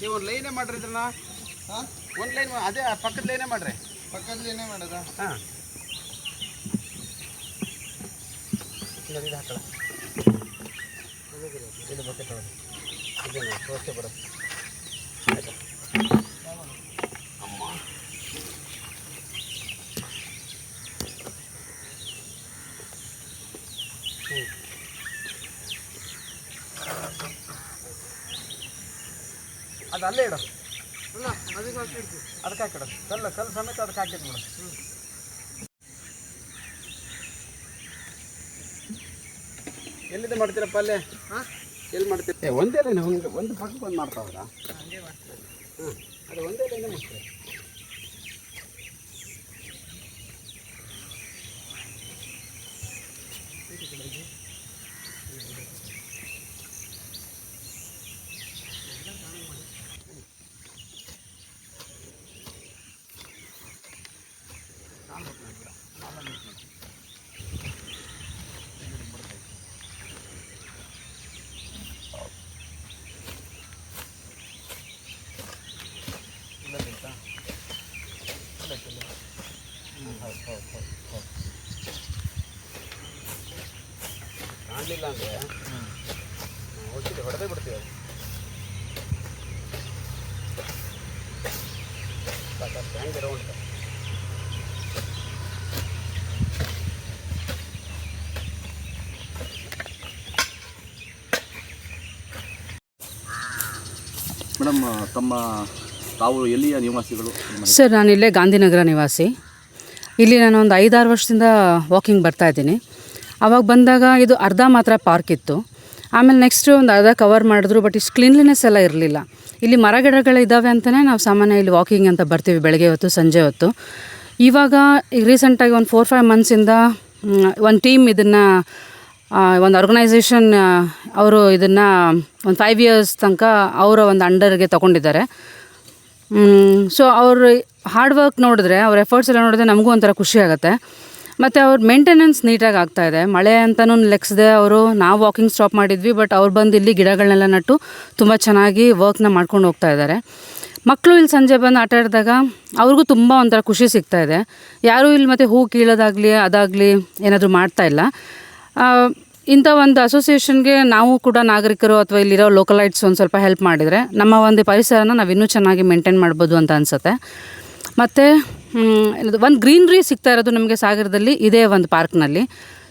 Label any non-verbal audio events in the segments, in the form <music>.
ನೀವು ಒಂದು ಲೈನೇ ಮಾಡ್ರಿ ಇದನ್ನ ಹಾಂ? ಒಂದು ಲೈನ್ ಅದೇ ಪಕ್ಕದ ಲೈನೇ ಮಾಡ್ರಿ. ಪಕ್ಕದ ಲೈನೇ ಮಾಡೋದ? ಹಾಂ. ಇದು ಹಾಕಲ್ಲ. ಒಳಗೆ ಇದೇನು ತೋರಿಸ್ತೇ ಬರುತ್ತೆ ಆಯ್ತಾ? ಅಮ್ಮ. ಅದು ಅಲ್ಲೇ ಇಡು. ಅಲ್ಲ ಅದಕ್ಕೆ ಹಾಕಿಡ್ತೀವಿ ಅದಕ್ಕೆ ಹಾಕಿಡು ಕಲ್ಲು ಕಲ್ಲು ಸಮೇತ ಅದಕ್ಕೆ ಹಾಕಿದ್ ಬಿಡು ಎಲ್ಲಿದೆ ಮಾಡ್ತೀರಪ್ಪ ಅಲ್ಲೇ? ಹಾಂ? ಎಲ್ಲಿ ಮಾಡ್ತೀರಿ? ಒಂದೇ ಲೈನ್ ಒಂದು ಒಂದು ಪಕ್ಕಕ್ಕೆ ಒಂದು ಮಾಡ್ತಾವ್ರಾ? ಹ್ಞೂ ಹಾಂ ಅದು ಒಂದೇ ಲೈನ್ ಮಾಡ್ತೀರಿ? ಅಂದರೆ ಹೊಡೆದೇ ಬಿಡ್ತೀವಿ. ಮೇಡಮ್ ತಮ್ಮ ತಾವು ಎಲ್ಲಿಯ ನಿವಾಸಿಗಳು? ಸರ್ ನಾನು ಇಲ್ಲೇ ಗಾಂಧಿನಗರ ನಿವಾಸಿ. ಇಲ್ಲಿ ನಾನು ಒಂದು ಐದಾರು ವರ್ಷದಿಂದ ವಾಕಿಂಗ್ ಬರ್ತಾ ಇದ್ದೀನಿ. ಆವಾಗ ಬಂದಾಗ ಇದು ಅರ್ಧ ಮಾತ್ರ ಪಾರ್ಕ್ ಇತ್ತು. ಆಮೇಲೆ ನೆಕ್ಸ್ಟ್ ಒಂದು ಅರ್ಧ ಕವರ್ ಮಾಡಿದ್ರು ಬಟ್ ಇಷ್ಟು ಕ್ಲೀನ್ಲಿನೆಸ್ ಎಲ್ಲ ಇರಲಿಲ್ಲ. ಇಲ್ಲಿ ಮರಗಿಡಗಳಿದ್ದಾವೆ ಅಂತಲೇ ನಾವು ಸಾಮಾನ್ಯ ಇಲ್ಲಿ ವಾಕಿಂಗ್ ಅಂತ ಬರ್ತೀವಿ ಬೆಳಗ್ಗೆ ಹೊತ್ತು, ಸಂಜೆ ಹೊತ್ತು. ಇವಾಗ ರೀಸೆಂಟಾಗಿ ಒಂದು ಫೋರ್ ಫೈವ್ ಮಂತ್ಸಿಂದ ಒಂದು ಟೀಮ್ ಇದನ್ನು ಒಂದು ಆರ್ಗನೈಸೇಷನ್ ಅವರು ಇದನ್ನು ಒಂದು ಫೈವ್ ಇಯರ್ಸ್ ತನಕ ಅವರ ಒಂದು ಅಂಡರ್ಗೆ ತಗೊಂಡಿದ್ದಾರೆ. ಸೊ ಅವರು ಹಾರ್ಡ್ ವರ್ಕ್ ನೋಡಿದ್ರೆ, ಅವ್ರ ಎಫರ್ಟ್ಸ್ ಎಲ್ಲ ನೋಡಿದ್ರೆ ನಮಗೂ ಒಂಥರ ಖುಷಿ ಆಗುತ್ತೆ. ಮತ್ತು ಅವ್ರ ಮೇಂಟೆನೆನ್ಸ್ ನೀಟಾಗಿ ಆಗ್ತಾ ಇದೆ. ಮಳೆ ಅಂತಲೂ ಲೆಕ್ಸದೆ ಅವರು, ನಾವು ವಾಕಿಂಗ್ ಸ್ಟಾಪ್ ಮಾಡಿದ್ವಿ ಬಟ್ ಅವ್ರು ಬಂದು ಇಲ್ಲಿ ಗಿಡಗಳನ್ನೆಲ್ಲ ನಟ್ಟು ತುಂಬ ಚೆನ್ನಾಗಿ ವರ್ಕ್ನ ಮಾಡ್ಕೊಂಡು ಹೋಗ್ತಾ ಇದ್ದಾರೆ ಮಕ್ಕಳು ಇಲ್ಲಿ ಸಂಜೆ ಬಂದು ಆಟ ಆಡಿದಾಗ ಅವ್ರಿಗೂ ತುಂಬ ಒಂಥರ ಖುಷಿ ಸಿಗ್ತಾ ಇದೆ. ಯಾರೂ ಇಲ್ಲಿ ಮತ್ತೆ ಹೂ ಕೀಳೋದಾಗಲಿ, ಅದಾಗಲಿ ಏನಾದರೂ ಮಾಡ್ತಾ ಇಲ್ಲ. ಇಂಥ ಒಂದು ಅಸೋಸಿಯೇಷನ್ಗೆ ನಾವು ಕೂಡ ನಾಗರಿಕರು ಅಥವಾ ಇಲ್ಲಿರೋ ಲೋಕಲೈಟ್ಸ್ ಒಂದು ಸ್ವಲ್ಪ ಹೆಲ್ಪ್ ಮಾಡಿದರೆ ನಮ್ಮ ಒಂದು ಪರಿಸರನ ನಾವು ಇನ್ನೂ ಚೆನ್ನಾಗಿ ಮೇಂಟೈನ್ ಮಾಡ್ಬೋದು ಅಂತ ಅನಿಸುತ್ತೆ. ಮತ್ತು ಒಂದು ಗ್ರೀನ್ರಿ ಸಿಗ್ತಾ ಇರೋದು ನಮಗೆ ಸಾಗರದಲ್ಲಿ ಇದೇ ಒಂದು ಪಾರ್ಕ್ನಲ್ಲಿ.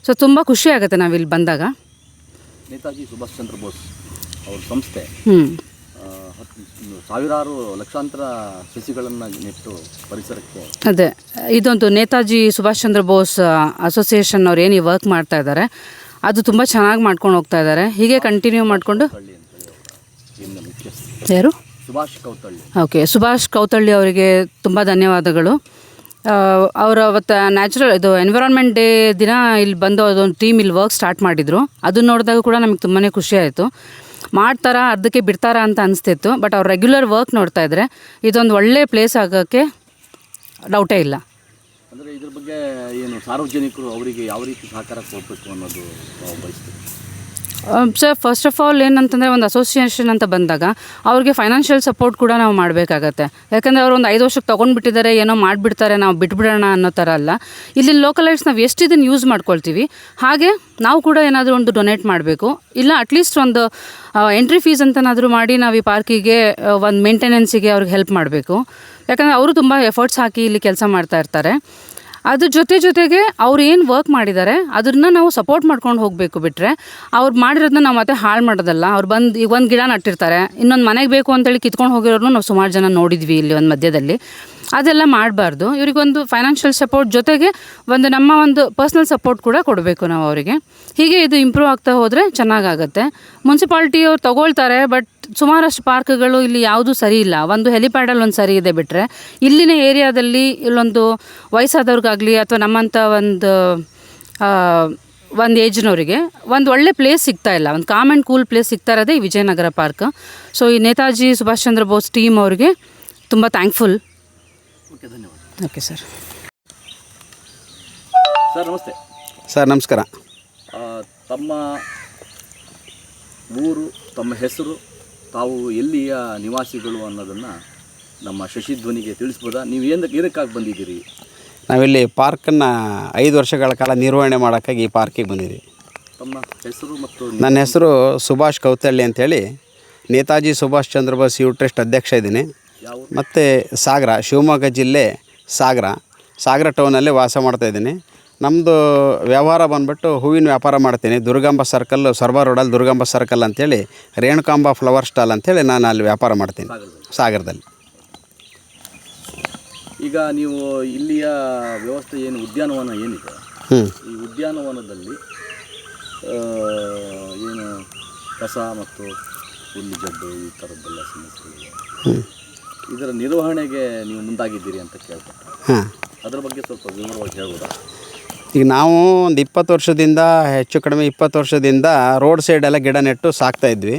ಸೊ ತುಂಬ ಖುಷಿ ಆಗುತ್ತೆ ನಾವು ಇಲ್ಲಿ ಬಂದಾಗ. ನೇತಾಜಿ ಸುಭಾಷ್ ಚಂದ್ರ ಬೋಸ್ ಅವ್ರ ಸಂಸ್ಥೆ ಸಾವಿರಾರು ಲಕ್ಷಾಂತರ ಸಸಿಗಳನ್ನು ನೆಟ್ಟು ಪರಿಸರಕ್ಕೆ ಅದೇ ಇದೊಂದು ನೇತಾಜಿ ಸುಭಾಷ್ ಚಂದ್ರ ಬೋಸ್ ಅಸೋಸಿಯೇಷನ್ ಅವ್ರು ಏನು ವರ್ಕ್ ಮಾಡ್ತಾ ಇದ್ದಾರೆ ಅದು ತುಂಬ ಚೆನ್ನಾಗಿ ಮಾಡ್ಕೊಂಡು ಹೋಗ್ತಾ ಇದ್ದಾರೆ ಹೀಗೆ ಕಂಟಿನ್ಯೂ ಮಾಡಿಕೊಂಡು ಯಾರು? ಸುಭಾಷ್ ಕೌತಳ್ಳಿ. ಓಕೆ ಸುಭಾಷ್ ಕೌತಳ್ಳಿ ಅವರಿಗೆ ತುಂಬ ಧನ್ಯವಾದಗಳು. ಅವರು ಅವತ್ತು ನ್ಯಾಚುರಲ್ ಇದು ಎನ್ವಿರಾನ್ಮೆಂಟ್ ಡೇ ದಿನ ಇಲ್ಲಿ ಬಂದು ಅದೊಂದು ಟೀಮ್ ಇಲ್ಲಿ ವರ್ಕ್ ಸ್ಟಾರ್ಟ್ ಮಾಡಿದರು. ಅದನ್ನ ನೋಡಿದಾಗ ಕೂಡ ನಮಗೆ ತುಂಬಾ ಖುಷಿ ಆಯಿತು. ಮಾಡ್ತಾರಾ ಅರ್ಧಕ್ಕೆ ಬಿಡ್ತಾರಾ ಅಂತ ಅನಿಸ್ತಿತ್ತು ಬಟ್ ಅವ್ರು ರೆಗ್ಯುಲರ್ ವರ್ಕ್ ನೋಡ್ತಾ ಇದ್ರೆ ಇದೊಂದು ಒಳ್ಳೆ ಪ್ಲೇಸ್ ಆಗೋಕ್ಕೆ ಡೌಟೇ ಇಲ್ಲ. ಅಂದರೆ ಇದ್ರ ಬಗ್ಗೆ ಏನು ಸಾರ್ವಜನಿಕರು ಅವರಿಗೆ ಯಾವ ರೀತಿ ಸಹಕಾರ ಕೊಡಬೇಕು ಅನ್ನೋದು ನಾವು ಬಯಸ್ತೀವಿ. ಸರ್ ಫಸ್ಟ್ ಆಫ್ ಆಲ್ ಏನಂತಂದರೆ ಒಂದು ಅಸೋಸಿಯೇಷನ್ ಅಂತ ಬಂದಾಗ ಅವ್ರಿಗೆ ಫೈನಾನ್ಷಿಯಲ್ ಸಪೋರ್ಟ್ ಕೂಡ ನಾವು ಮಾಡಬೇಕಾಗತ್ತೆ. ಯಾಕಂದರೆ ಅವ್ರು ಒಂದು ಐದು ವರ್ಷಕ್ಕೆ ತೊಗೊಂಡ್ಬಿಟ್ಟಿದ್ದಾರೆ, ಏನೋ ಮಾಡಿಬಿಡ್ತಾರೆ, ನಾವು ಬಿಟ್ಬಿಡೋಣ ಅನ್ನೋ ಥರ ಅಲ್ಲ. ಇಲ್ಲಿ ಲೋಕಲೈಟ್ಸ್ ನಾವು ಎಷ್ಟು ಇದನ್ನು ಯೂಸ್ ಮಾಡ್ಕೊಳ್ತೀವಿ? ಹಾಗೆ ನಾವು ಕೂಡ ಏನಾದರೂ ಒಂದು ಡೊನೇಟ್ ಮಾಡಬೇಕು. ಇಲ್ಲ ಅಟ್ಲೀಸ್ಟ್ ಒಂದು ಎಂಟ್ರಿ ಫೀಸ್ ಅಂತನಾದರೂ ಮಾಡಿ ನಾವು ಈ ಪಾರ್ಕಿಗೆ ಒಂದು ಮೇಂಟೆನೆನ್ಸಿಗೆ ಅವ್ರಿಗೆ ಹೆಲ್ಪ್ ಮಾಡಬೇಕು. ಯಾಕಂದರೆ ಅವರು ತುಂಬ ಎಫರ್ಟ್ಸ್ ಹಾಕಿ ಇಲ್ಲಿ ಕೆಲಸ ಮಾಡ್ತಾ ಇರ್ತಾರೆ. ಅದ್ರ ಜೊತೆ ಜೊತೆಗೆ ಅವ್ರು ಏನು ವರ್ಕ್ ಮಾಡಿದ್ದಾರೆ ಅದನ್ನ ನಾವು ಸಪೋರ್ಟ್ ಮಾಡ್ಕೊಂಡು ಹೋಗಬೇಕು ಬಿಟ್ಟರೆ ಅವ್ರು ಮಾಡಿರೋದನ್ನ ನಾವು ಮತ್ತೆ ಹಾಳು ಮಾಡೋದಲ್ಲ. ಅವ್ರು ಬಂದು ಈಗ ಒಂದು ಗಿಡ ನಟ್ಟಿರ್ತಾರೆ ಇನ್ನೊಂದು ಮನೆಗೆ ಬೇಕು ಅಂತೇಳಿ ಕಿತ್ಕೊಂಡು ಹೋಗಿರೋರು ನಾವು ಸುಮಾರು ಜನ ನೋಡಿದ್ವಿ ಇಲ್ಲಿ ಒಂದು ಮಧ್ಯದಲ್ಲಿ. ಅದೆಲ್ಲ ಮಾಡಬಾರ್ದು. ಇವರಿಗೊಂದು ಫೈನಾನ್ಷಿಯಲ್ ಸಪೋರ್ಟ್ ಜೊತೆಗೆ ಒಂದು ನಮ್ಮ ಒಂದು ಪರ್ಸ್ನಲ್ ಸಪೋರ್ಟ್ ಕೂಡ ಕೊಡಬೇಕು ನಾವು ಅವರಿಗೆ. ಹೀಗೆ ಇದು ಇಂಪ್ರೂವ್ ಆಗ್ತಾ ಹೋದರೆ ಚೆನ್ನಾಗಾಗತ್ತೆ ಮುನ್ಸಿಪಾಲ್ಟಿಯವ್ರು ತಗೊಳ್ತಾರೆ ಬಟ್ ಸುಮಾರಷ್ಟು ಪಾರ್ಕ್ಗಳು ಇಲ್ಲಿ ಯಾವುದೂ ಸರಿ ಇಲ್ಲ. ಒಂದು ಹೆಲಿಪ್ಯಾಡಲ್ಲಿ ಒಂದು ಸರಿ ಇದೆ ಬಿಟ್ಟರೆ ಇಲ್ಲಿನ ಏರಿಯಾದಲ್ಲಿ ಇಲ್ಲೊಂದು ವಯಸ್ಸಾದವ್ರಿಗಾಗಲಿ ಅಥವಾ ನಮ್ಮಂಥ ಒಂದು ಒಂದು ಏಜ್ನವರಿಗೆ ಒಂದು ಒಳ್ಳೆ ಪ್ಲೇಸ್ ಸಿಗ್ತಾ ಇಲ್ಲ. ಒಂದು ಕಾಮ್ ಆ್ಯಂಡ್ ಕೂಲ್ ಪ್ಲೇಸ್ ಸಿಗ್ತಾ ಇರೋದೇ ಈ ವಿಜಯನಗರ ಪಾರ್ಕ್. ಸೊ ಈ ನೇತಾಜಿ ಸುಭಾಷ್ ಚಂದ್ರ ಬೋಸ್ ಟೀಮ್ ಅವರಿಗೆ ತುಂಬ ಥ್ಯಾಂಕ್ಫುಲ್. ಓಕೆ ಧನ್ಯವಾದ. Okay sir. ಸರ್ ನಮಸ್ತೆ. ಸರ್ ನಮಸ್ಕಾರ. ತಮ್ಮ ಊರು ತಮ್ಮ ಹೆಸರು ತಾವು ಎಲ್ಲಿಯ ನಿವಾಸಿಗಳು ಅನ್ನೋದನ್ನು ನಮ್ಮ ಶಶಿಧ್ವನಿಗೆ ತಿಳಿಸ್ಬೋದಾ? ನೀವು ಏನಕ್ಕೆ ಏನಕ್ಕಾಗಿ ಬಂದಿದ್ದೀರಿ? ನಾವಿಲ್ಲಿ ಪಾರ್ಕನ್ನು ಐದು ವರ್ಷಗಳ ಕಾಲ ನಿರ್ವಹಣೆ ಮಾಡೋಕ್ಕಾಗಿ ಈ ಪಾರ್ಕಿಗೆ ಬಂದಿದ್ದೀವಿ. ತಮ್ಮ ಹೆಸರು ಮತ್ತು ನನ್ನ ಹೆಸರು ಸುಭಾಷ್ ಕೌತಳ್ಳಿ ಅಂತೇಳಿ. ನೇತಾಜಿ ಸುಭಾಷ್ ಚಂದ್ರ ಬೋಸ್ ಯು ಟ್ರಸ್ಟ್ ಅಧ್ಯಕ್ಷ ಇದ್ದೀನಿ. ಮತ್ತು ಸಾಗರ ಶಿವಮೊಗ್ಗ ಜಿಲ್ಲೆ ಸಾಗರ. ಸಾಗರ ಟೌನಲ್ಲಿ ವಾಸ ಮಾಡ್ತಾಯಿದ್ದೀನಿ ನಮ್ಮದು ವ್ಯವಹಾರ ಬಂದ್ಬಿಟ್ಟು ಹೂವಿನ ವ್ಯಾಪಾರ ಮಾಡ್ತೀನಿ. ದುರ್ಗಾಂಬ ಸರ್ಕಲ್ ಸರ್ವ ರೋಡಲ್ಲಿ ದುರ್ಗಾಂಬ ಸರ್ಕಲ್ ಅಂತೇಳಿ ರೇಣುಕಾಂಬ ಫ್ಲವರ್ ಸ್ಟಾಲ್ ಅಂತೇಳಿ ನಾನು ಅಲ್ಲಿ ವ್ಯಾಪಾರ ಮಾಡ್ತೀನಿ. ಸಾಗರದಲ್ಲಿ. ಈಗ ನೀವು ಇಲ್ಲಿಯ ವ್ಯವಸ್ಥೆ ಏನು ಉದ್ಯಾನವನ ಏನಿದೆ? ಈ ಉದ್ಯಾನವನದಲ್ಲಿ ಏನು ಕಸ ಮತ್ತು ಹುಲ್ಲು ಜಡ್ಡು ಈ ಥರದ್ದೆಲ್ಲ ಸಮಸ್ಯೆಗಳಿವೆ. ಇದರ ನಿರ್ವಹಣೆಗೆ ನೀವು ಮುಂದಾಗಿದ್ದೀರಿ ಅಂತ ಕೇಳ್ಪಟ್ಟೆ ಅದ್ರ ಬಗ್ಗೆ ಸ್ವಲ್ಪ ವಿವರವಾಗಿ ಹೇಳ್ಬೋದಾ ಈಗ ನಾವು ಒಂದು ಇಪ್ಪತ್ತು ವರ್ಷದಿಂದ, ಹೆಚ್ಚು ಕಡಿಮೆ ಇಪ್ಪತ್ತು ವರ್ಷದಿಂದ ರೋಡ್ ಸೈಡೆಲ್ಲ ಗಿಡ ನೆಟ್ಟು ಸಾಕ್ತಾ ಇದ್ವಿ.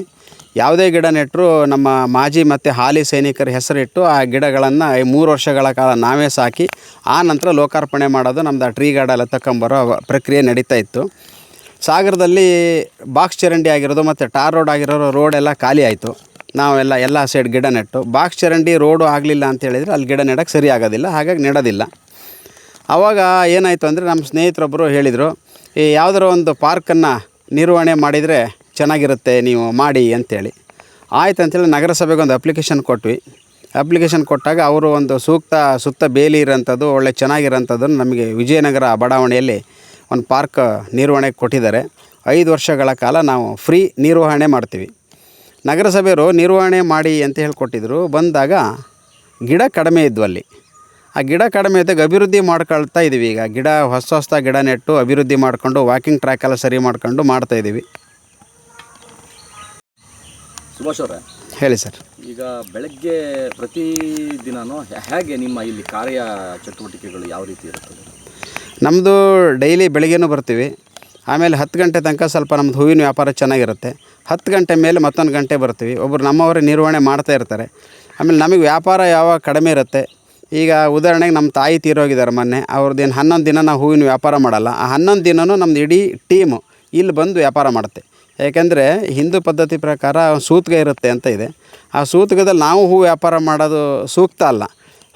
ಯಾವುದೇ ಗಿಡ ನೆಟ್ಟರು ನಮ್ಮ ಮಾಜಿ ಮತ್ತು ಹಾಲಿ ಸೈನಿಕರ ಹೆಸರಿಟ್ಟು ಆ ಗಿಡಗಳನ್ನು ಮೂರು ವರ್ಷಗಳ ಕಾಲ ನಾವೇ ಸಾಕಿ, ಆ ನಂತರ ಲೋಕಾರ್ಪಣೆ ಮಾಡೋದು ನಮ್ಮದು ಆ ಟ್ರೀ ಗಾರ್ಡೆಲ್ಲ ತಕ್ಕೊಂಬರೋ ಪ್ರಕ್ರಿಯೆ ನಡೀತಾ ಇತ್ತು. ಸಾಗರದಲ್ಲಿ ಬಾಕ್ಸ್ ಚರಂಡಿ ಆಗಿರೋದು ಮತ್ತು ಟಾರ್ ರೋಡ್ ಆಗಿರೋ ರೋಡ್ ಎಲ್ಲ ಖಾಲಿ ಆಯಿತು. ನಾವೆಲ್ಲ ಎಲ್ಲ ಸೈಡ್ ಗಿಡ ನೆಟ್ಟು, ಬಾಕ್ಸ್ ಚರಂಡಿ ರೋಡು ಆಗಲಿಲ್ಲ ಅಂತ ಹೇಳಿದರೆ ಅಲ್ಲಿ ಗಿಡ ನೆಡೋಕ್ಕೆ ಸರಿ ಆಗೋದಿಲ್ಲ, ಹಾಗಾಗಿ ನೆಡೋದಿಲ್ಲ. ಆವಾಗ ಏನಾಯಿತು ಅಂದರೆ ನಮ್ಮ ಸ್ನೇಹಿತರೊಬ್ಬರು ಹೇಳಿದರು, ಈ ಯಾವುದಾರ ಒಂದು ಪಾರ್ಕನ್ನು ನಿರ್ವಹಣೆ ಮಾಡಿದರೆ ಚೆನ್ನಾಗಿರುತ್ತೆ, ನೀವು ಮಾಡಿ ಅಂಥೇಳಿ ಆಯ್ತು ಅಂಥೇಳಿ ನಗರಸಭೆಗೆ ಒಂದು ಅಪ್ಲಿಕೇಶನ್ ಕೊಟ್ವಿ. ಅಪ್ಲಿಕೇಶನ್ ಕೊಟ್ಟಾಗ ಅವರು ಒಂದು ಸೂಕ್ತ ಸುತ್ತ ಬೇಲಿ ಇರೋಂಥದ್ದು, ಒಳ್ಳೆ ಚೆನ್ನಾಗಿರೋಂಥದ್ದನ್ನು ನಮಗೆ ವಿಜಯನಗರ ಬಡಾವಣೆಯಲ್ಲಿ ಒಂದು ಪಾರ್ಕ್ ನಿರ್ವಹಣೆಗೆ ಕೊಟ್ಟಿದ್ದಾರೆ. ಐದು ವರ್ಷಗಳ ಕಾಲ ನಾವು ಫ್ರೀ ನಿರ್ವಹಣೆ ಮಾಡ್ತೀವಿ. ನಗರಸಭೆಯವರು ನಿರ್ವಹಣೆ ಮಾಡಿ ಅಂತ ಹೇಳಿಕೊಟ್ಟಿದ್ರು. ಬಂದಾಗ ಗಿಡ ಕಡಿಮೆ ಇದ್ವು ಅಲ್ಲಿ. ಆ ಗಿಡ ಕಡಿಮೆ ಇದ್ದಾಗ ಅಭಿವೃದ್ಧಿ ಮಾಡ್ಕೊಳ್ತಾ ಇದ್ದೀವಿ ಈಗ. ಗಿಡ ಹೊಸ ಹೊಸ ಗಿಡ ನೆಟ್ಟು ಅಭಿವೃದ್ಧಿ ಮಾಡಿಕೊಂಡು ವಾಕಿಂಗ್ ಟ್ರ್ಯಾಕ್ ಎಲ್ಲ ಸರಿ ಮಾಡ್ಕೊಂಡು ಮಾಡ್ತಾ ಇದ್ದೀವಿ ಸುಭಾಷ್ ಅವರೇ ಹೇಳಿ ಸರ್. ಈಗ ಬೆಳಗ್ಗೆ ಪ್ರತಿ ದಿನನೂ ಹೇಗೆ ನಿಮ್ಮ ಇಲ್ಲಿ ಕಾರ್ಯ ಚಟುವಟಿಕೆಗಳು ಯಾವ ರೀತಿ ಇರುತ್ತದೆ ನಮ್ಮದು ಡೈಲಿ ಬೆಳಿಗ್ಗೆನೂ ಬರ್ತೀವಿ. ಆಮೇಲೆ ಹತ್ತು ಗಂಟೆ ತನಕ ಸ್ವಲ್ಪ ನಮ್ಮದು ಹೂವಿನ ವ್ಯಾಪಾರ ಚೆನ್ನಾಗಿರುತ್ತೆ. ಹತ್ತು ಗಂಟೆ ಮೇಲೆ ಮತ್ತೊಂದು ಗಂಟೆ ಬರ್ತೀವಿ. ಒಬ್ಬರು ನಮ್ಮವರೇ ನಿರ್ವಹಣೆ ಮಾಡ್ತಾ ಇರ್ತಾರೆ. ಆಮೇಲೆ ನಮಗೆ ವ್ಯಾಪಾರ ಯಾವಾಗ ಕಡಿಮೆ ಇರುತ್ತೆ ಈಗ ಉದಾಹರಣೆಗೆ ನಮ್ಮ ತಾಯಿ ತೀರೋಗಿದ್ದಾರೆ ಮೊನ್ನೆ. ಅವ್ರದ್ದೇನು ಹನ್ನೊಂದು ದಿನ ನಾವು ಹೂವಿನ ವ್ಯಾಪಾರ ಮಾಡಲ್ಲ. ಆ ಹನ್ನೊಂದು ದಿನವೂ ನಮ್ದು ಇಡೀ ಟೀಮು ಇಲ್ಲಿ ಬಂದು ವ್ಯಾಪಾರ ಮಾಡುತ್ತೆ. ಯಾಕೆಂದರೆ ಹಿಂದೂ ಪದ್ಧತಿ ಪ್ರಕಾರ ಸೂತ್ಕ ಇರುತ್ತೆ ಅಂತ ಇದೆ. ಆ ಸೂತ್ಕದಲ್ಲಿ ನಾವು ಹೂ ವ್ಯಾಪಾರ ಮಾಡೋದು ಸೂಕ್ತ ಅಲ್ಲ.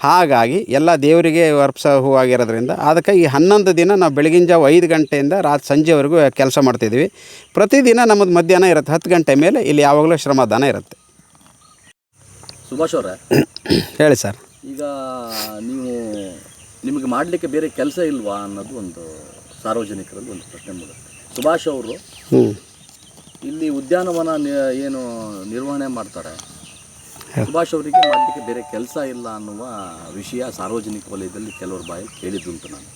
ಹಾಗಾಗಿ ಎಲ್ಲ ದೇವರಿಗೆ ಅರ್ಪಿಸೋ ಹೂವಾಗಿರೋದ್ರಿಂದ ಅದಕ್ಕೆ ಈ ಹನ್ನೊಂದು ದಿನ ನಾವು ಬೆಳಗಿನ ಜಾವ ಐದು ಗಂಟೆಯಿಂದ ರಾತ್ರಿ ಸಂಜೆವರೆಗೂ ಕೆಲಸ ಮಾಡ್ತಿದ್ವಿ ಪ್ರತಿದಿನ ನಮ್ಮದು ಮಧ್ಯಾಹ್ನ ಇರುತ್ತೆ. ಹತ್ತು ಗಂಟೆ ಮೇಲೆ ಇಲ್ಲಿ ಯಾವಾಗಲೂ ಶ್ರಮದಾನ ಇರುತ್ತೆ. ಸುಭಾಷ್ ಅವರೇ. <clears throat> ಹೇಳಿ ಸರ್. ಈಗ ನೀವು ನಿಮಗೆ ಮಾಡಲಿಕ್ಕೆ ಬೇರೆ ಕೆಲಸ ಇಲ್ವಾ ಅನ್ನೋದು ಒಂದು ಸಾರ್ವಜನಿಕರಲ್ಲಿ ಒಂದು ಪ್ರಶ್ನೆ ಮೂಡುತ್ತೆ. ಸುಭಾಷ್ ಅವರು ಇಲ್ಲಿ ಉದ್ಯಾನವನ ಏನು ನಿರ್ವಹಣೆ ಮಾಡ್ತಾರೆ. ಸುಭಾಷ್ ಅವರಿಗೆ ಮಾಡಲಿಕ್ಕೆ ಬೇರೆ ಕೆಲಸ ಇಲ್ಲ ಅನ್ನುವ ವಿಷಯ ಸಾರ್ವಜನಿಕ ವಲಯದಲ್ಲಿ ಕೆಲವರು ಬಾಯಲ್ಲಿ ಕೇಳಿದ್ದುಂಟು ನಾನು.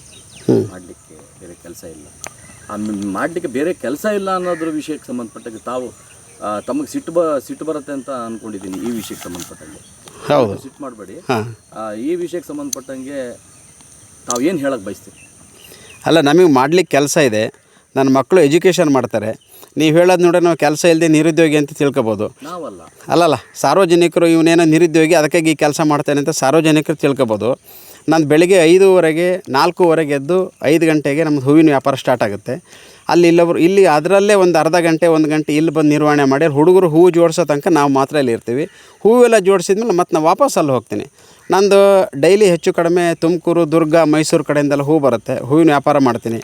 ಮಾಡಲಿಕ್ಕೆ ಬೇರೆ ಕೆಲಸ ಇಲ್ಲ. ಮಾಡಲಿಕ್ಕೆ ಬೇರೆ ಕೆಲಸ ಇಲ್ಲ ಅನ್ನೋದ್ರ ವಿಷಯಕ್ಕೆ ಸಂಬಂಧಪಟ್ಟಾಗ ತಾವು ತಮಗೆ ಸಿಟ್ಟು ಬ ಸಿಟ್ಟು ಬರುತ್ತೆ ಅಂತ ಅಂದ್ಕೊಂಡಿದ್ದೀನಿ ಈ ವಿಷಯಕ್ಕೆ ಸಂಬಂಧಪಟ್ಟಂಗೆ. ಹೌದು. ಸಿಟ್ ಮಾಡಬೇಡಿ. ಹಾಂ. ಈ ವಿಷಯಕ್ಕೆ ಸಂಬಂಧಪಟ್ಟಂಗೆ ತಾವು ಏನು ಹೇಳಕ್ಕೆ ಬಯಸ್ತೀವಿ ಅಲ್ಲ ನಮಗೆ ಮಾಡ್ಲಿಕ್ಕೆ ಕೆಲಸ ಇದೆ. ನನ್ನ ಮಕ್ಕಳು ಎಜುಕೇಷನ್ ಮಾಡ್ತಾರೆ. ನೀವು ಹೇಳೋದು ನೋಡಿ ನಾವು ಕೆಲಸ ಇಲ್ಲದೆ ನಿರುದ್ಯೋಗಿ ಅಂತ ತಿಳ್ಕೊಬೋದು. ನಾವಲ್ಲ. ಅಲ್ಲಲ್ಲ ಸಾರ್ವಜನಿಕರು ಇವನೇನೋ ನಿರುದ್ಯೋಗಿ ಅದಕ್ಕಾಗಿ ಈ ಕೆಲಸ ಮಾಡ್ತಾನೆ ಅಂತ ಸಾರ್ವಜನಿಕರು ತಿಳ್ಕೊಬೋದು. ನಾನು ಬೆಳಿಗ್ಗೆ ಐದೂವರೆಗೆ ನಾಲ್ಕೂವರೆಗೆ ಎದ್ದು ಐದು ಗಂಟೆಗೆ ನಮ್ಮದು ಹೂವಿನ ವ್ಯಾಪಾರ ಸ್ಟಾರ್ಟ್ ಆಗುತ್ತೆ. ಅಲ್ಲಿ ಇಲ್ಲೊಬ್ರು ಇಲ್ಲಿ ಅದರಲ್ಲೇ ಒಂದು ಅರ್ಧ ಗಂಟೆ, ಒಂದು ಗಂಟೆ ಇಲ್ಲಿ ಬಂದು ನಿರ್ವಹಣೆ ಮಾಡಿ ಹುಡುಗರು ಹೂವು ಜೋಡಿಸೋ ತನಕ ನಾವು ಮಾತ್ರ ಇಲ್ಲಿ ಇರ್ತೀವಿ. ಹೂವೆಲ್ಲ ಜೋಡಿಸಿದ್ಮೇಲೆ ಮತ್ತೆ ನಾವು ವಾಪಸ್ ಅಲ್ಲಿ ಹೋಗ್ತೀನಿ. ನಂದು ಡೈಲಿ ಹೆಚ್ಚು ಕಡಿಮೆ ತುಮಕೂರು, ದುರ್ಗ, ಮೈಸೂರು ಕಡೆಯಿಂದೆಲ್ಲ ಹೂ ಬರುತ್ತೆ. ಹೂವಿನ ವ್ಯಾಪಾರ ಮಾಡ್ತೀನಿ.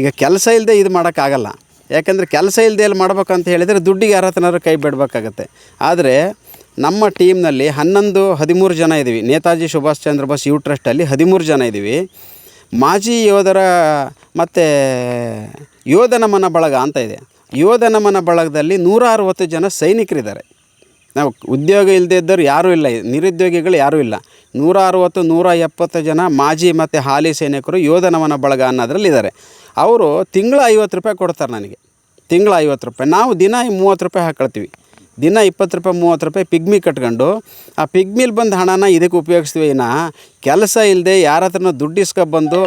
ಈಗ ಕೆಲಸ ಇಲ್ಲದೆ ಇದು ಮಾಡೋಕ್ಕಾಗಲ್ಲ ಯಾಕಂದರೆ ಕೆಲಸ ಇಲ್ಲದೆ ಎಲ್ಲಿ ಮಾಡ್ಬೇಕಂತ ಹೇಳಿದರೆ ದುಡ್ಡಿಗೆ ಯಾರ ಕೈ ಬಿಡಬೇಕಾಗತ್ತೆ. ಆದರೆ ನಮ್ಮ ಟೀಮ್ನಲ್ಲಿ ಹನ್ನೊಂದು, ಹದಿಮೂರು ಜನ ಇದ್ದೀವಿ ನೇತಾಜಿ, ಸುಭಾಷ್ ಚಂದ್ರ ಬೋಸ್ ಯು ಟ್ರಸ್ಟಲ್ಲಿ ಹದಿಮೂರು ಜನ ಇದ್ದೀವಿ ಮಾಜಿ ಯೋಧರ ಮತ್ತು ಯೋಧ ನಮನ ಬಳಗ ಅಂತ ಇದೆ. ಯೋಧ ನಮನ ಬಳಗದಲ್ಲಿ ನೂರ ಅರವತ್ತು ಜನ ಸೈನಿಕರಿದ್ದಾರೆ. ನಾವು ಉದ್ಯೋಗ ಇಲ್ಲದೆ ಇದ್ದವರು ಯಾರೂ ಇಲ್ಲ, ನಿರುದ್ಯೋಗಿಗಳು ಯಾರೂ ಇಲ್ಲ. ನೂರ ಅರವತ್ತು ನೂರ ಎಪ್ಪತ್ತು ಜನ ಮಾಜಿ ಮತ್ತು ಹಾಲಿ ಸೈನಿಕರು ಯೋಧ ನಮನ ಬಳಗ ಅನ್ನೋದ್ರಲ್ಲಿ ಇದ್ದಾರೆ ಅವರು ತಿಂಗಳ ಐವತ್ತು ರೂಪಾಯಿ ಕೊಡ್ತಾರೆ ನನಗೆ. ತಿಂಗಳ ಐವತ್ತು ರೂಪಾಯಿ. ನಾವು ದಿನ ಮೂವತ್ತು ರೂಪಾಯಿ ಹಾಕೊಳ್ತೀವಿ. ದಿನ ಇಪ್ಪತ್ತು ರೂಪಾಯಿ, ಮೂವತ್ತು ರೂಪಾಯಿ ಪಿಗ್ಮಿ ಕಟ್ಕೊಂಡು ಆ ಪಿಗ್ಮಿಲಿ ಬಂದ ಹಣನ ಇದಕ್ಕೆ ಉಪಯೋಗಿಸ್ತೀವಿ. ಇನ್ನು ಕೆಲಸ ಇಲ್ಲದೆ ಯಾರ ಹತ್ರನೂ ದುಡ್ಡು ಇಸ್ಕೊಬಂದು,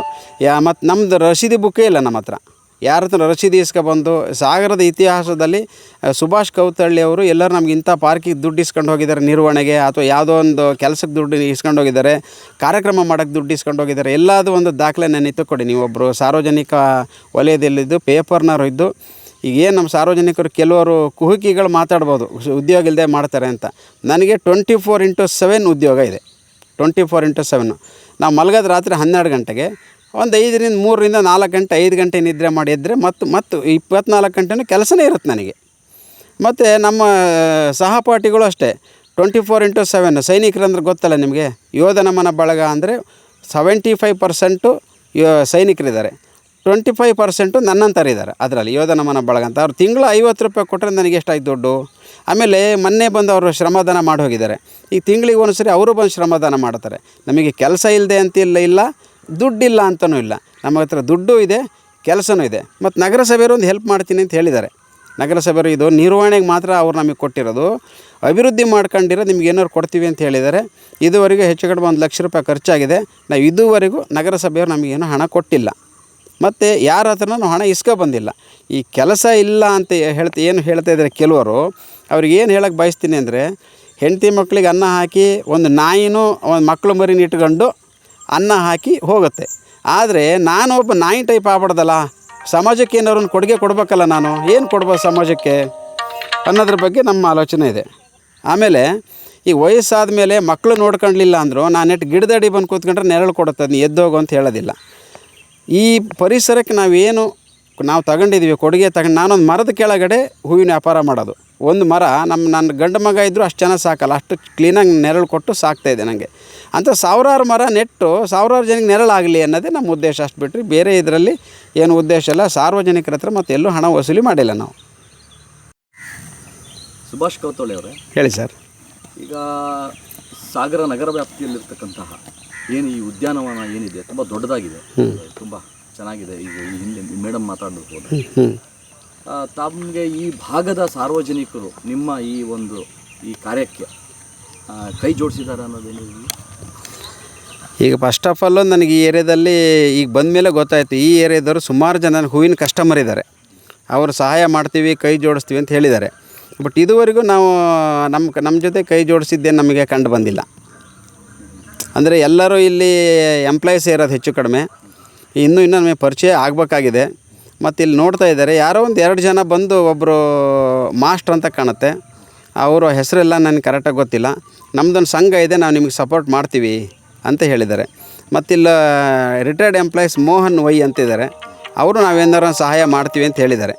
ಯಾ ಮತ್ತು ನಮ್ಮದು ರಸೀದಿ ಬುಕ್ಕೇ ಇಲ್ಲ ನಮ್ಮ ಹತ್ರ ಯಾರ ಹತ್ರ ರಸೀದಿ ಇಸ್ಕೊಬಂದು, ಸಾಗರದ ಇತಿಹಾಸದಲ್ಲಿ ಸುಭಾಷ್ ಕೌತಳ್ಳಿ ಅವರು ಎಲ್ಲರೂ ನಮ್ಗೆ ಇಂಥ ಪಾರ್ಕಿಗೆ ದುಡ್ಡು ಇಸ್ಕೊಂಡು ಹೋಗಿದ್ದಾರೆ, ನಿರ್ವಹಣೆಗೆ ಅಥವಾ ಯಾವುದೋ ಒಂದು ಕೆಲಸಕ್ಕೆ ದುಡ್ಡು ಇಸ್ಕೊಂಡು ಹೋಗಿದ್ದಾರೆ, ಕಾರ್ಯಕ್ರಮ ಮಾಡೋಕ್ಕೆ ದುಡ್ಡು ಇಸ್ಕೊಂಡು ಹೋಗಿದ್ದಾರೆ, ಎಲ್ಲದೂ ಒಂದು ದಾಖಲೆ ನೆನಿತು ಕೊಡಿ ನೀವೊಬ್ಬರು ಸಾರ್ವಜನಿಕ ವಲಯದಲ್ಲಿದ್ದು ಪೇಪರ್ನವರು ಇದ್ದು ಈಗ ಏನು ನಮ್ಮ ಸಾರ್ವಜನಿಕರು ಕೆಲವರು ಕುಹುಕಿಗಳು ಮಾತಾಡ್ಬೋದು ಉದ್ಯೋಗ ಇಲ್ಲದೆ ಮಾಡ್ತಾರೆ ಅಂತ. ನನಗೆ ಟ್ವೆಂಟಿ ಫೋರ್ ಇಂಟು ಸೆವೆನ್ ಉದ್ಯೋಗ ಇದೆ. ಟ್ವೆಂಟಿ ಫೋರ್ ಇಂಟು ಸೆವೆನ್ನು ನಾವು ಮಲಗೋದು ರಾತ್ರಿ ಹನ್ನೆರಡು ಗಂಟೆಗೆ, ಒಂದು ಐದರಿಂದ ಮೂರರಿಂದ ನಾಲ್ಕು ಗಂಟೆ, ಐದು ಗಂಟೆ ನಿದ್ರೆ ಮಾಡಿ ಎದ್ದರೆ ಮತ್ತು ಮತ್ತು ಇಪ್ಪತ್ನಾಲ್ಕು ಗಂಟೆನೂ ಕೆಲಸನೇ ಇರುತ್ತೆ ನನಗೆ. ಮತ್ತು ನಮ್ಮ ಸಹಪಾಠಿಗಳು ಅಷ್ಟೇ ಟ್ವೆಂಟಿ ಫೋರ್ ಇಂಟು ಸೆವೆನ್ ಸೈನಿಕರಂದ್ರೆ ಗೊತ್ತಲ್ಲ ನಿಮಗೆ? ಯೋಧನ ಮನ ಬಳಗ ಅಂದರೆ ಸೆವೆಂಟಿ ಫೈವ್ ಪರ್ಸೆಂಟು ಸೈನಿಕರಿದ್ದಾರೆ. ಟ್ವೆಂಟಿ ಫೈವ್ ಪರ್ಸೆಂಟು ನನ್ನಂತಾರಿದ್ದಾರೆ ಅದರಲ್ಲಿ. ಯೋಧನ ಮನ ಬಳಗ ಅಂತ ಅವ್ರು ತಿಂಗಳು ಐವತ್ತು ರೂಪಾಯಿ ಕೊಟ್ಟರೆ ನನಗೆ ಎಷ್ಟಾಯ್ತು ದುಡ್ಡು? ಆಮೇಲೆ ಮೊನ್ನೆ ಬಂದು ಅವರು ಶ್ರಮದಾನ ಮಾಡಿ ಹೋಗಿದ್ದಾರೆ. ಈಗ ತಿಂಗಳಿಗೆ ಒಂದು ಸರಿ ಅವರು ಬಂದು ಶ್ರಮದಾನ ಮಾಡ್ತಾರೆ. ನಮಗೆ ಕೆಲಸ ಇಲ್ಲದೆ ಅಂತ ಇಲ್ಲ ದುಡ್ಡಿಲ್ಲ ಅಂತಲೂ ಇಲ್ಲ. ನಮ್ಮ ಹತ್ರ ದುಡ್ಡು ಇದೆ, ಕೆಲಸನೂ ಇದೆ. ಮತ್ತು ನಗರಸಭೆಯವರು ಒಂದು ಹೆಲ್ಪ್ ಮಾಡ್ತೀನಿ ಅಂತ ಹೇಳಿದ್ದಾರೆ. ನಗರಸಭೆಯವರು ಇದು ನಿರ್ವಹಣೆಗೆ ಮಾತ್ರ ಅವ್ರು ನಮಗೆ ಕೊಟ್ಟಿರೋದು. ಅಭಿವೃದ್ಧಿ ಮಾಡ್ಕೊಂಡಿರೋ ನಿಮ್ಗೆ ಕೊಡ್ತೀವಿ ಅಂತ ಹೇಳಿದ್ದಾರೆ. ಇದುವರೆಗೂ ಹೆಚ್ಚು ಕಡಿಮೆ ಒಂದು ಲಕ್ಷ ರೂಪಾಯಿ ಖರ್ಚಾಗಿದೆ. ನಾವು ಇದುವರೆಗೂ ನಗರಸಭೆಯವರು ನಮಗೇನು ಹಣ ಕೊಟ್ಟಿಲ್ಲ. ಮತ್ತು ಯಾರ ಹತ್ರನೂ ಹಣ ಇಸ್ಕೊ ಬಂದಿಲ್ಲ. ಈ ಕೆಲಸ ಇಲ್ಲ ಅಂತ ಹೇಳ್ತ, ಏನು ಹೇಳ್ತಾ ಇದ್ದಾರೆ ಕೆಲವರು, ಅವ್ರಿಗೆ ಏನು ಹೇಳಕ್ಕೆ ಬಯಸ್ತೀನಿ ಅಂದರೆ, ಹೆಂಡತಿ ಮಕ್ಕಳಿಗೆ ಅನ್ನ ಹಾಕಿ ಒಂದು ನಾಯಿನೂ ಒಂದು ಮಕ್ಕಳು ಮರಿನ ಇಟ್ಕೊಂಡು ಅನ್ನ ಹಾಕಿ ಹೋಗುತ್ತೆ. ಆದರೆ ನಾನು ಒಬ್ಬ ನಾಯಿ ಟೈಪ್ ಆಗ್ಬಾರ್ದಲ್ಲ. ಸಮಾಜಕ್ಕೆ ಏನಾದ್ರು ಒಂದು ಕೊಡುಗೆ ಕೊಡಬೇಕಲ್ಲ ನಾನು. ಏನು ಕೊಡ್ಬೋದು ಸಮಾಜಕ್ಕೆ? ಅನ್ನೋದ್ರ ಬಗ್ಗೆ ನಮ್ಮ ಆಲೋಚನೆ ಇದೆ. ಆಮೇಲೆ, ಈ ವಯಸ್ಸಾದ ಮೇಲೆ ಮಕ್ಕಳು ನೋಡ್ಕೊಳ್ಲಿಲ್ಲ ಅಂದರು ನಾನು ನೆಟ್ಟು ಗಿಡದಡಿ ಬಂದು ಕೂತ್ಕೊಂಡ್ರೆ ನೆರಳು ಕೊಡುತ್ತೆ, ನೀ ಎದ್ದೋಗು ಅಂತ ಹೇಳೋದಿಲ್ಲ. ಈ ಪರಿಸರಕ್ಕೆ ನಾವೇನು ನಾವು ತಗೊಂಡಿದ್ದೀವಿ ಕೊಡುಗೆ ತಗೊಂಡು ನಾನೊಂದು ಮರದ ಕೆಳಗಡೆ ಹೂವಿನ ವ್ಯಾಪಾರ ಮಾಡೋದು. ಒಂದು ಮರ ನಮ್ಮ ನನ್ನ ಗಂಡು ಮಗ ಇದ್ದರೂ ಅಷ್ಟು ಚೆನ್ನಾಗಿ ಸಾಕಲ್ಲ ಅಷ್ಟು ಕ್ಲೀನಾಗಿ ನೆರಳು ಕೊಟ್ಟು ಸಾಕ್ತಾ ಇದೆ ನನಗೆ ಅಂತ ಸಾವಿರಾರು ಮರ ನೆಟ್ಟು ಸಾವಿರಾರು ಜನಕ್ಕೆ ನೆರಳಾಗಲಿ ಅನ್ನೋದೇ ನಮ್ಮ ಉದ್ದೇಶ ಅಷ್ಟು ಬಿಟ್ಟರೆ ಬೇರೆ ಇದರಲ್ಲಿ ಏನು ಉದ್ದೇಶ ಇಲ್ಲ ಸಾರ್ವಜನಿಕರ ಹತ್ರ ಮತ್ತೆ ಎಲ್ಲೂ ಹಣ ವಸೂಲಿ ಮಾಡಿಲ್ಲ ನಾವು. ಸುಭಾಷ್ ಕೌತೋಳಿ ಅವರೇ. ಹೇಳಿ ಸರ್. ಈಗ ಸಾಗರ ನಗರ ವ್ಯಾಪ್ತಿಯಲ್ಲಿರ್ತಕ್ಕಂತಹ ಏನು ಈ ಉದ್ಯಾನವನ ಏನಿದೆ ತುಂಬ ದೊಡ್ಡದಾಗಿದೆ. ತುಂಬ ಚೆನ್ನಾಗಿದೆ. ಈಗ ಈ ಹಿಂದೆ ಮೇಡಮ್ ಮಾತಾಡಬಹುದು ತಮಗೆ ಈ ಭಾಗದ ಸಾರ್ವಜನಿಕರು ನಿಮ್ಮ ಈ ಒಂದು ಈ ಕಾರ್ಯಕ್ಕೆ ಕೈ ಜೋಡಿಸಿದ್ದಾರೆ ಅನ್ನೋದೇನು ಈಗ ಫಸ್ಟ್ ಆಫ್ ಆಲ್ ನನಗೆ ಈ ಏರಿಯಾದಲ್ಲಿ ಈಗ ಬಂದ ಮೇಲೆ ಗೊತ್ತಾಯಿತು. ಈ ಏರಿಯಾದವರು ಸುಮಾರು ಜನ ಹೂವಿನ ಕಸ್ಟಮರ್ ಇದ್ದಾರೆ ಅವರು ಸಹಾಯ ಮಾಡ್ತೀವಿ ಕೈ ಜೋಡಿಸ್ತೀವಿ ಅಂತ ಹೇಳಿದ್ದಾರೆ. ಬಟ್ ಇದುವರೆಗೂ ನಾವು ನಮ್ಮ ನಮ್ಮ ಜೊತೆ ಕೈ ಜೋಡಿಸಿದ್ದೇನು ನಮಗೆ ಕಂಡು ಬಂದಿಲ್ಲ. ಅಂದರೆ ಎಲ್ಲರೂ ಇಲ್ಲಿ ಎಂಪ್ಲಾಯೀಸ್ ಇರೋದು ಹೆಚ್ಚು ಕಡಿಮೆ. ಇನ್ನೂ ಇನ್ನೂ ನಮಗೆ ಪರಿಚಯ ಆಗಬೇಕಾಗಿದೆ. ಮತ್ತು ಇಲ್ಲಿ ನೋಡ್ತಾ ಇದ್ದಾರೆ, ಯಾರೋ ಒಂದು ಎರಡು ಜನ ಬಂದು ಒಬ್ಬರು ಮಾಸ್ಟ್ರ್ ಅಂತ ಕಾಣುತ್ತೆ. ಅವರ ಹೆಸರೆಲ್ಲ ನನಗೆ ಕರೆಕ್ಟಾಗಿ ಗೊತ್ತಿಲ್ಲ. ನಮ್ಮದೊಂದು ಸಂಘ ಇದೆ, ನಾವು ನಿಮಗೆ ಸಪೋರ್ಟ್ ಮಾಡ್ತೀವಿ ಅಂತ ಹೇಳಿದ್ದಾರೆ. ಮತ್ತಿಲ್ಲ ರಿಟೈರ್ಡ್ ಎಂಪ್ಲಾಯೀಸ್ ಮೋಹನ್ ವೈ ಅಂತಿದ್ದಾರೆ. ಅವರು ನಾವೇನಾರು ಸಹಾಯ ಮಾಡ್ತೀವಿ ಅಂತ ಹೇಳಿದ್ದಾರೆ.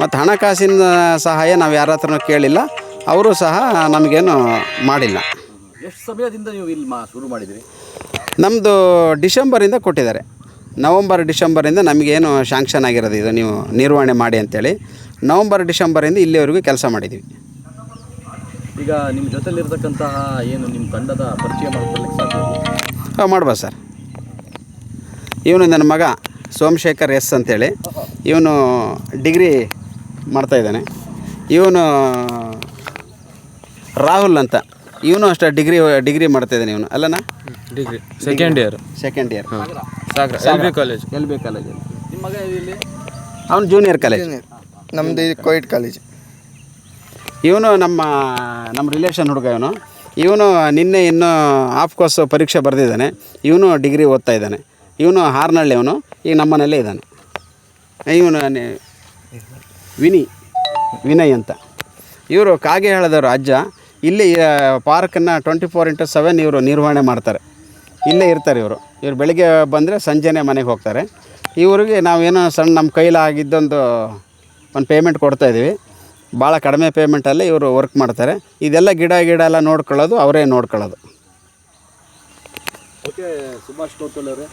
ಮತ್ತು ಹಣಕಾಸಿನ ಸಹಾಯ ನಾವು ಯಾರ ಹತ್ರನೂ ಕೇಳಿಲ್ಲ. ಅವರು ಸಹ ನಮಗೇನು ಮಾಡಿಲ್ಲ. ಎಷ್ಟು ಸಮಯದಿಂದ ನೀವು ಇಲ್ಲಿ ಮಾ ಶುರು ಮಾಡಿದಿರಿ? ನಮ್ಮದು ಡಿಸೆಂಬರಿಂದ ಕೊಟ್ಟಿದ್ದಾರೆ. ನವಂಬರ್ ಡಿಸೆಂಬರಿಂದ ನಮಗೇನು ಶಾಂಕ್ಷನ್ ಆಗಿರೋದು ಇದು ನೀವು ನಿರ್ವಹಣೆ ಮಾಡಿ ಅಂತೇಳಿ ನವಂಬರ್ ಡಿಸೆಂಬರಿಂದ ಇಲ್ಲಿವರೆಗೂ ಕೆಲಸ ಮಾಡಿದ್ದೀವಿ. ಈಗ ನಿಮ್ಮ ಜೊತೆಲಿರ್ತಕ್ಕಂತಹ ಏನು ನಿಮ್ಮ ತಂಡದ ಪರಿಚಯ ಮಾಡ್ಕೊಳ್ಳಿಕ್ಕೆ ಸಾಧ್ಯ ಹಾಂ ಮಾಡ್ಬೋದು ಸರ್. ಇವನು ನನ್ನ ಮಗ ಸೋಮಶೇಖರ್ ಎಸ್ ಅಂತೇಳಿ. ಇವನು ಡಿಗ್ರಿ ಮಾಡ್ತಾಯಿದ್ದಾನೆ ಇವನು ರಾಹುಲ್ ಅಂತ. ಇವನು ಅಷ್ಟೇ ಡಿಗ್ರಿ ಡಿಗ್ರಿ ಮಾಡ್ತಾ ಇದ್ದಾನೆ ಇವನು ಅಲ್ಲನಾ degree second year second year Sagara. L B college L B ಕಾಲೇಜಲ್ಲಿ ನಿಮ್ಮ ಮಗ ಇಲ್ಲಿ? ಅವನು ಜೂನಿಯರ್ ಕಾಲೇಜ್ ನಮ್ದು ಇದು ಕೋಯಿಟ್ ಕಾಲೇಜ್ ಇವನು ನಮ್ಮ ನಮ್ಮ ರಿಲೇಷನ್ ಹುಡುಗ ಇವನು. ಇವನು ನಿನ್ನೆ ಇನ್ನೂ ಆಫ್ ಕೋರ್ಸ್ ಪರೀಕ್ಷೆ ಬರೆದಿದ್ದಾನೆ. ಇವನು ಡಿಗ್ರಿ ಓದ್ತಾ ಇದ್ದಾನೆ. ಇವನು ಹಾರ್ನಳ್ಳಿ ಅವನು ಈಗ ನಮ್ಮನೇಲೇ ಇದ್ದಾನೆ. ಇವನು ವಿನಿ ವಿನಯ್ ಅಂತ. ಇವರು ಕಾಗೆ ಹೇಳಿದವರು ಅಜ್ಜ. ಇಲ್ಲಿ ಪಾರ್ಕನ್ನು ಟ್ವೆಂಟಿ ಫೋರ್ ಇಂಟು ಸೆವೆನ್ ಇವರು ನಿರ್ವಹಣೆ ಮಾಡ್ತಾರೆ. ಇಲ್ಲೇ ಇರ್ತಾರೆ ಇವರು. ಇವರು ಬೆಳಿಗ್ಗೆ ಬಂದರೆ ಸಂಜೆನೇ ಮನೆಗೆ ಹೋಗ್ತಾರೆ. ಇವರಿಗೆ ನಾವೇನೋ ಸಣ್ಣ ನಮ್ಮ ಕೈಲಾಗಿದ್ದೊಂದು ಒಂದು ಪೇಮೆಂಟ್ ಕೊಡ್ತಾಯಿದ್ದೀವಿ ಭಾಳ ಕಡಿಮೆ ಪೇಮೆಂಟಲ್ಲಿ ಇವರು ವರ್ಕ್ ಮಾಡ್ತಾರೆ. ಇದೆಲ್ಲ ಗಿಡ ಗಿಡ ಎಲ್ಲ ನೋಡ್ಕೊಳ್ಳೋದು, ಅವರೇ ನೋಡ್ಕೊಳ್ಳೋದು. ಓಕೆ, ಸುಭಾಷ್ ಅವರೇ.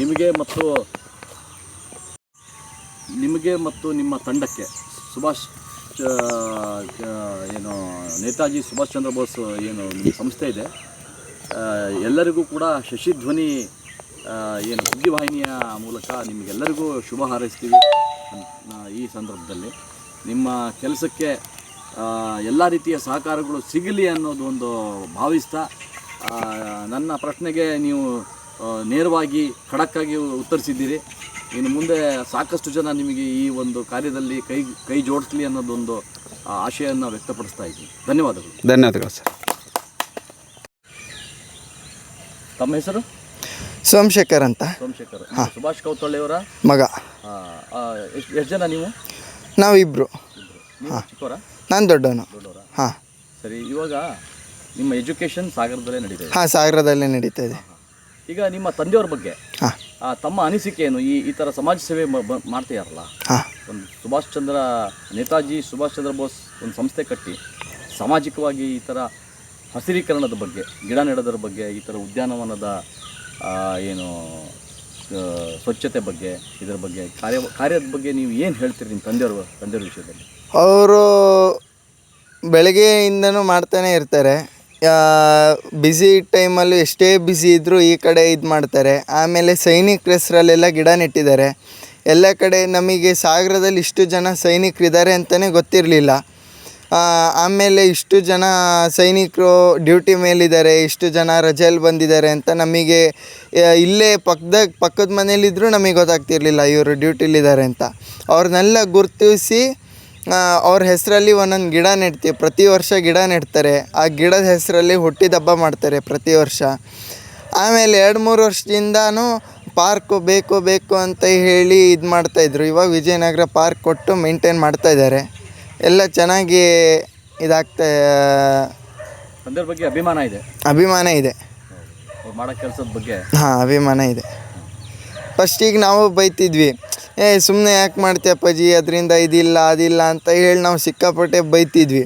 ನಿಮಗೆ ಮತ್ತು ನಿಮಗೆ ಮತ್ತು ನಿಮ್ಮ ತಂಡಕ್ಕೆ, ಸುಭಾಷ್ ಏನು ನೇತಾಜಿ ಸುಭಾಷ್ ಚಂದ್ರ ಬೋಸ್ ಏನು ನಿಮ್ಮ ಸಂಸ್ಥೆ ಇದೆ. ಎಲ್ಲರಿಗೂ ಕೂಡ ಶಶಿಧ್ವನಿ ಏನು ಸುದ್ದಿವಾಹಿನಿಯ ಮೂಲಕ ನಿಮಗೆಲ್ಲರಿಗೂ ಶುಭ ಹಾರೈಸ್ತೀವಿ ಈ ಸಂದರ್ಭದಲ್ಲಿ. ನಿಮ್ಮ ಕೆಲಸಕ್ಕೆ ಎಲ್ಲ ರೀತಿಯ ಸಹಕಾರಗಳು ಸಿಗಲಿ ಅನ್ನೋದು ಒಂದು ಭಾವಿಸ್ತಾ ನನ್ನ ಪ್ರಶ್ನೆಗೆ ನೀವು ನೇರವಾಗಿ ಖಡಕ್ಕಾಗಿ ಉತ್ತರಿಸಿದ್ದೀರಿ. ಇನ್ನು ಮುಂದೆ ಸಾಕಷ್ಟು ಜನ ನಿಮಗೆ ಈ ಒಂದು ಕಾರ್ಯದಲ್ಲಿ ಕೈ ಕೈ ಜೋಡಿಸ್ಲಿ ಅನ್ನೋದೊಂದು ಆಶಯವನ್ನು ಆಶೆಯನ್ನು ವ್ಯಕ್ತಪಡಿಸ್ತಾ ಇದ್ದೀನಿ. ಧನ್ಯವಾದಗಳು. ಧನ್ಯವಾದಗಳು ಸರ್. ತಮ್ಮ ಹೆಸರು? ಸೋಮಶೇಖರ್ ಅಂತ. ಸೋಮಶೇಖರ್. ಸುಭಾಷ್ ಕೌತಳ್ಳಿಯವರ ಮಗ. ಎಷ್ಟು ಎಷ್ಟು ಜನ ನೀವು? ನಾವು ಇಬ್ಬರು ಚಿಕ್ಕವರ? ನಾನು ದೊಡ್ಡವನು. ದೊಡ್ಡವರ? ಹಾಂ. ಸರಿ ಇವಾಗ ನಿಮ್ಮ ಎಜುಕೇಷನ್ ಸಾಗರದಲ್ಲೇ ನಡೀತಾ ಇದೆ. ಹಾಂ ಸಾಗರದಲ್ಲೇ ನಡೀತಾ ಇದೆ. ಈಗ ನಿಮ್ಮ ತಂದೆಯವ್ರ ಬಗ್ಗೆ ಆ, ತಮ್ಮ ಅನಿಸಿಕೆ ಏನು ಈ ಈ ಥರ ಸಮಾಜ ಸೇವೆ ಮ- ಮಾಡ್ತೀಯಾರಲ್ಲ ಒಂದು ಸುಭಾಷ್ ಚಂದ್ರ ನೇತಾಜಿ ಸುಭಾಷ್ ಚಂದ್ರ ಬೋಸ್ ಒಂದು ಸಂಸ್ಥೆ ಕಟ್ಟಿ ಸಾಮಾಜಿಕವಾಗಿ ಈ ಥರ ಹಸಿರೀಕರಣದ ಬಗ್ಗೆ ಗಿಡ ನೆಡೋದ್ರ ಬಗ್ಗೆ ಈ ಥರ ಉದ್ಯಾನವನದ ಆ, ಏನು ಆ, ಸ್ವಚ್ಛತೆ ಬಗ್ಗೆ ಇದರ ಬಗ್ಗೆ ಕಾರ್ಯ ಕಾರ್ಯದ ಬಗ್ಗೆ ನೀವು ಏನು ಹೇಳ್ತೀರಿ ನಿಮ್ಮ ತಂದೆಯವರು ತಂದೆಯವ್ರ ವಿಷಯದಲ್ಲಿ? ಅವರು ಬೆಳಗ್ಗೆಯಿಂದನೂ ಮಾಡ್ತಾನೆ ಇರ್ತಾರೆ. ಬ್ಯುಸಿ ಟೈಮಲ್ಲೂ ಎಷ್ಟೇ ಬ್ಯುಸಿ ಇದ್ದರೂ ಈ ಕಡೆ ಇದು ಮಾಡ್ತಾರೆ. ಆಮೇಲೆ ಸೈನಿಕ ಹೆಸರಲ್ಲೆಲ್ಲ ಗಿಡ ನೆಟ್ಟಿದ್ದಾರೆ. ಎಲ್ಲ ಕಡೆ ನಮಗೆ ಸಾಗರದಲ್ಲಿ ಇಷ್ಟು ಜನ ಸೈನಿಕರಿದ್ದಾರೆ ಅಂತಲೇ ಗೊತ್ತಿರಲಿಲ್ಲ. ಆಮೇಲೆ ಇಷ್ಟು ಜನ ಸೈನಿಕರು ಡ್ಯೂಟಿ ಮೇಲಿದ್ದಾರೆ, ಇಷ್ಟು ಜನ ರಜೆಯಲ್ಲಿ ಬಂದಿದ್ದಾರೆ ಅಂತ ನಮಗೆ ಇಲ್ಲೇ ಪಕ್ಕದ ಪಕ್ಕದ ಮನೇಲಿದ್ದರೂ ನಮಗೆ ಗೊತ್ತಾಗ್ತಿರಲಿಲ್ಲ ಇವರು ಡ್ಯೂಟಿಲಿದ್ದಾರೆ ಅಂತ. ಅವ್ರನ್ನೆಲ್ಲ ಗುರುತಿಸಿ ಅವ್ರ ಹೆಸರಲ್ಲಿ ಒಂದೊಂದು ಗಿಡ ನೆಡ್ತೀವಿ. ಪ್ರತಿ ವರ್ಷ ಗಿಡ ನೆಡ್ತಾರೆ. ಆ ಗಿಡದ ಹೆಸರಲ್ಲಿ ಹುಟ್ಟಿದ ಹಬ್ಬ ಮಾಡ್ತಾರೆ ಪ್ರತಿ ವರ್ಷ. ಆಮೇಲೆ ಎರಡು ಮೂರು ವರ್ಷದಿಂದನೂ ಪಾರ್ಕು ಬೇಕು ಬೇಕು ಅಂತ ಹೇಳಿ ಇದು ಮಾಡ್ತಾಯಿದ್ರು ಇವಾಗ ವಿಜಯನಗರ ಪಾರ್ಕ್ ಕೊಟ್ಟು ಮೇಂಟೈನ್ ಮಾಡ್ತಾಯಿದ್ದಾರೆ ಎಲ್ಲ ಚೆನ್ನಾಗಿ ಇದಾಗ್ತಾ ಅದರ ಬಗ್ಗೆ ಅಭಿಮಾನ ಇದೆ. ಅಭಿಮಾನ ಇದೆ. ಮಾಡೋ ಕೆಲಸದ ಬಗ್ಗೆ. ಹಾಂ ಅಭಿಮಾನ ಇದೆ. ಫಸ್ಟಿಗೆ ನಾವು ಬೈತಿದ್ವಿ. ಏ ಸುಮ್ಮನೆ ಯಾಕೆ ಮಾಡ್ತೀಯ ಅಪ್ಪಾಜಿ? ಅದರಿಂದ ಇದಿಲ್ಲ, ಅದಿಲ್ಲ ಅಂತ ಹೇಳಿ ನಾವು ಸಿಕ್ಕಾಪಟ್ಟೆ ಬೈತಿದ್ವಿ.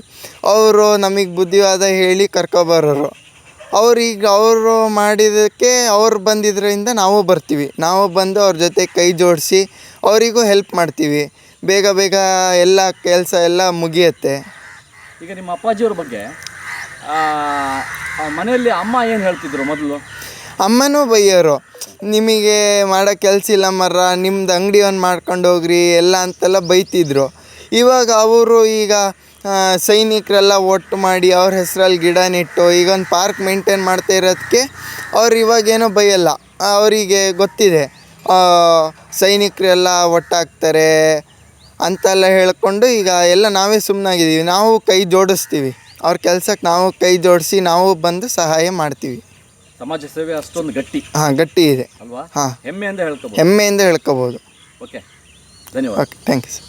ಅವರು ನಮಗೆ ಬುದ್ಧಿವಾದ ಹೇಳಿ ಕರ್ಕೊಬರೋರು. ಈಗ ಅವರು ಮಾಡಿದ್ದಕ್ಕೆ ಅವ್ರು ಬಂದಿದ್ದರಿಂದ ನಾವು ಬರ್ತೀವಿ. ನಾವು ಬಂದು ಅವ್ರ ಜೊತೆ ಕೈ ಜೋಡಿಸಿ ಅವರಿಗೂ ಹೆಲ್ಪ್ ಮಾಡ್ತೀವಿ. ಬೇಗ ಬೇಗ ಎಲ್ಲ ಕೆಲಸ ಎಲ್ಲ ಮುಗಿಯುತ್ತೆ. ಈಗ ನಿಮ್ಮ ಅಪ್ಪಾಜಿಯವ್ರ ಬಗ್ಗೆ ಮನೆಯಲ್ಲಿ ಅಮ್ಮ ಏನು ಹೇಳ್ತಿದ್ರು ಮೊದಲು? ಅಮ್ಮನೂ ಬೈಯೋರು. ನಿಮಗೆ ಮಾಡೋ ಕೆಲಸ ಇಲ್ಲ ಮರ ನಿಮ್ದು ಅಂಗಡಿ ಒಂದು ಮಾಡ್ಕೊಂಡು ಹೋಗ್ರಿ, ಎಲ್ಲ ಅಂತೆಲ್ಲ ಬೈತಿದ್ರು. ಇವಾಗ ಅವರು ಈಗ ಸೈನಿಕರೆಲ್ಲ ಒಟ್ಟು ಮಾಡಿ ಅವ್ರ ಹೆಸರಲ್ಲಿ ಗಿಡ ನೆಟ್ಟು ಈಗ ಒಂದು ಪಾರ್ಕ್ ಮೇಂಟೈನ್ ಮಾಡ್ತಾ ಇರೋದಕ್ಕೆ ಅವ್ರು ಇವಾಗೇನೋ ಬೈಯಲ್ಲ. ಅವರಿಗೆ ಗೊತ್ತಿದೆ. ಸೈನಿಕರೆಲ್ಲ ಒಟ್ಟಾಗ್ತಾರೆ ಅಂತೆಲ್ಲ ಹೇಳಿಕೊಂಡು ಈಗ ಎಲ್ಲ ನಾವೇ ಸುಮ್ಮನಾಗಿದ್ದೀವಿ ನಾವು ಕೈ ಜೋಡಿಸ್ತೀವಿ. ಅವ್ರ ಕೆಲ್ಸಕ್ಕೆ ನಾವು ಕೈ ಜೋಡಿಸಿ ನಾವು ಬಂದು ಸಹಾಯ ಮಾಡ್ತೀವಿ. ಸಮಾಜ ಸೇವೆ ಅಷ್ಟೊಂದು ಗಟ್ಟಿ. ಹಾಂ ಗಟ್ಟಿ ಇದೆ. ಅಲ್ವಾ? ಹಾಂ. ಹೆಮ್ಮೆಯಿಂದ ಹೇಳ್ಕೋಬಹುದು ಹೆಮ್ಮೆಯಿಂದ ಹೇಳ್ಕೋಬಹುದು ಓಕೆ ಧನ್ಯವಾದ. Okay thank you sir